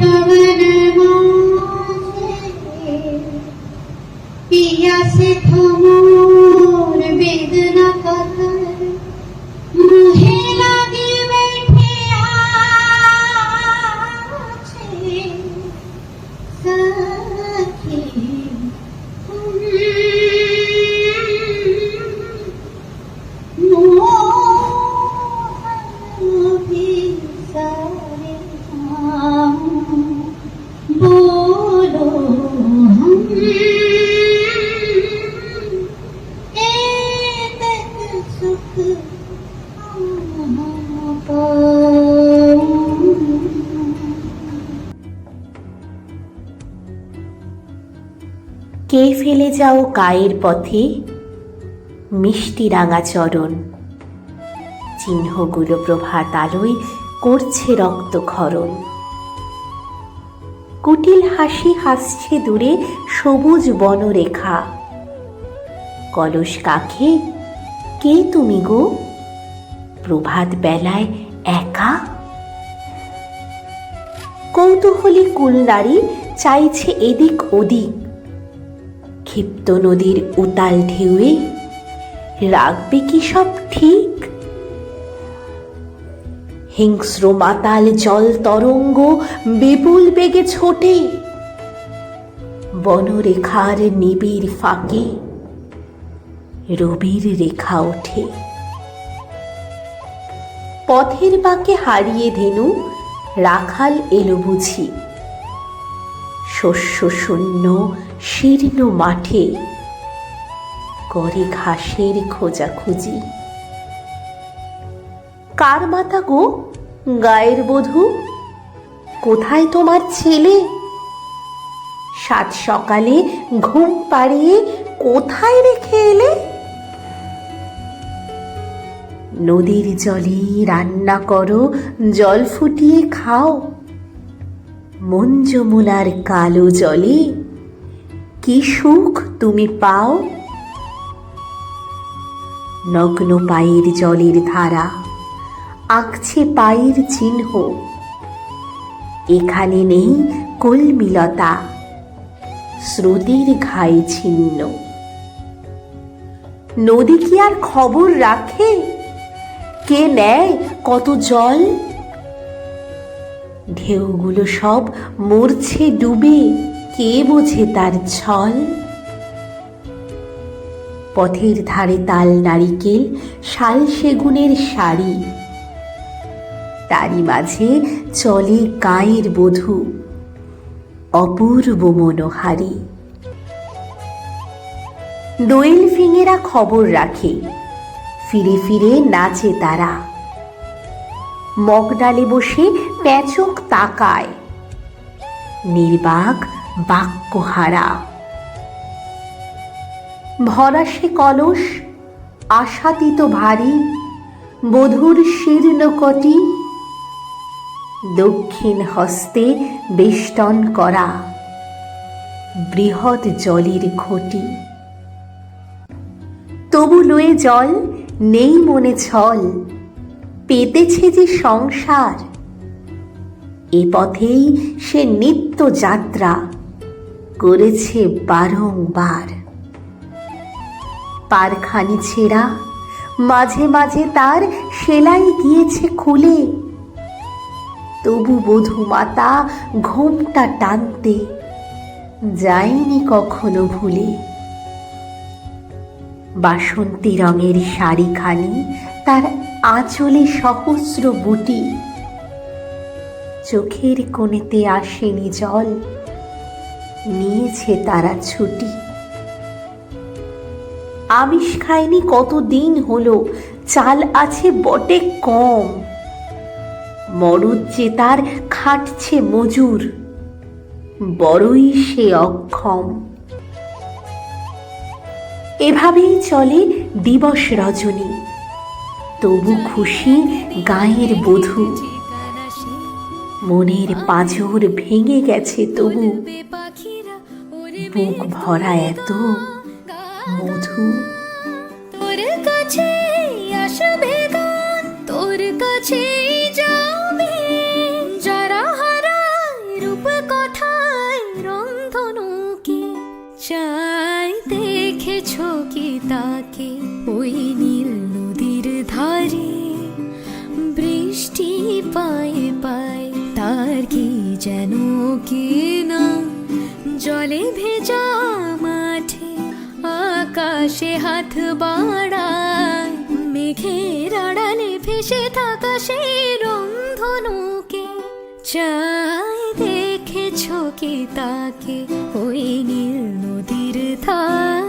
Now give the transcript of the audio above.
पवन पिया से थमोर কে ফেলে যাও কায়ের পথে? মিষ্টি রাঙা চরণ। চিহ্নগুলো প্রভাত আলোয় করছে রক্তক্ষরণ কুটিল হাসি হাসছে দূরে সবুজ বনরেখা। কলস কাখে, কে তুমি গো? প্রভাত বেলায় একা? কৌতূহলী কুলনারী চাইছে এদিক ওদিক। ক্ষিপ্ত নদীর উতাল ঢেউয়ে রাখবে কি সব ঠিক? হিংস্র মাতাল জল তরঙ্গ বিপুল বেগে ছোটে। বনরেখার নিবিড় ফাঁকে রবির রেখা ওঠে। পথের বাঁকে হারিয়ে ধেনু রাখাল এলো বুঝি। শস্য শূন্য শীর্ণ মাঠে করে ঘাসের খোঁজাখুঁজি। কার মাতা গো? গায়ের বধূ? কোথায় তোমার ছেলে? সাত সকালে ঘুম পাড়িয়ে কোথায় রেখে এলে? নদীর জলে রান্না করো, জল ফুটিয়ে খাও। যমুনার কালো জলে কি সুখ তুমি পাও? নগ্ন পায়ের জলের ধারা, আঁকছে পায়ের চিহ্ন। এখানে নেই কলমিলতা, স্রোতের ঘায়ে ছিন্ন। নদী কি আর খবর রাখে? কে নেয় কত জল? ঢেউগুলো সব মরছে ডুবে। কে বোঝে তার ছল? পথের ধারে তাল নারিকেল, শাল সেগুনের শাড়ি। তারই মাঝে চলে গায়ের বধূ, অপূর্ব মনোহারী। দোয়েল ফিঙেরা খবর রাখে, ফিরে ফিরে নাচে তারা। মগডালে বসে প্যাচক তাকায়। নির্বাক বাক্যহারা। ভরা সে কলস, আশাতীত ভারী, বধুর শীর্ণ কটি, দক্ষিণ হস্তে বেষ্টন করা, বৃহৎ জলের ঘটি। তবু লয়ে জল নেই মনে ছল, পেতেছে যে সংসার, এ পথেই সে নিত্য যাত্রা। করেছে বারংবার। পারখানি ছেঁড়া, মাঝে মাঝে তার সেলাই গিয়েছে খুলে। তবু বধূ মাতা ঘোমটা টানতে যায়নি কখনো ভুলে। বাসন্তী রঙের শাড়িখানি তার আঁচলে সহস্র বুটি। চোখের কোণেতে আসেনি জল নিয়েছে তারা ছুটি। আমিষ খায়নি কতদিন হলো, চাল আছে বটে কম। মরদ যে তার খাটছে মজুর, বড়ই সে অক্ষম। এভাবেই চলে দিবস রজনী। তবু খুশি গায়ের বধূ। মনের পাঁজর ভেঙে গেছে তবু। বুক ভরা এত মধু। তোর কাছে আসবে গান তোর কাছে চাই দেখেছ কি তাকে ওই নীল নদীর ধারে? বৃষ্টি পায়ে পায় তার কি যেন কি না জলে ভেজা মাঠে আকাশে হাত বাড়ায়। মেঘের আড়ালে ভেসে থাকা সেই রন্ধনুকে। চাই দেখেছ কি তাকে? ওই নীল নদীর ধার।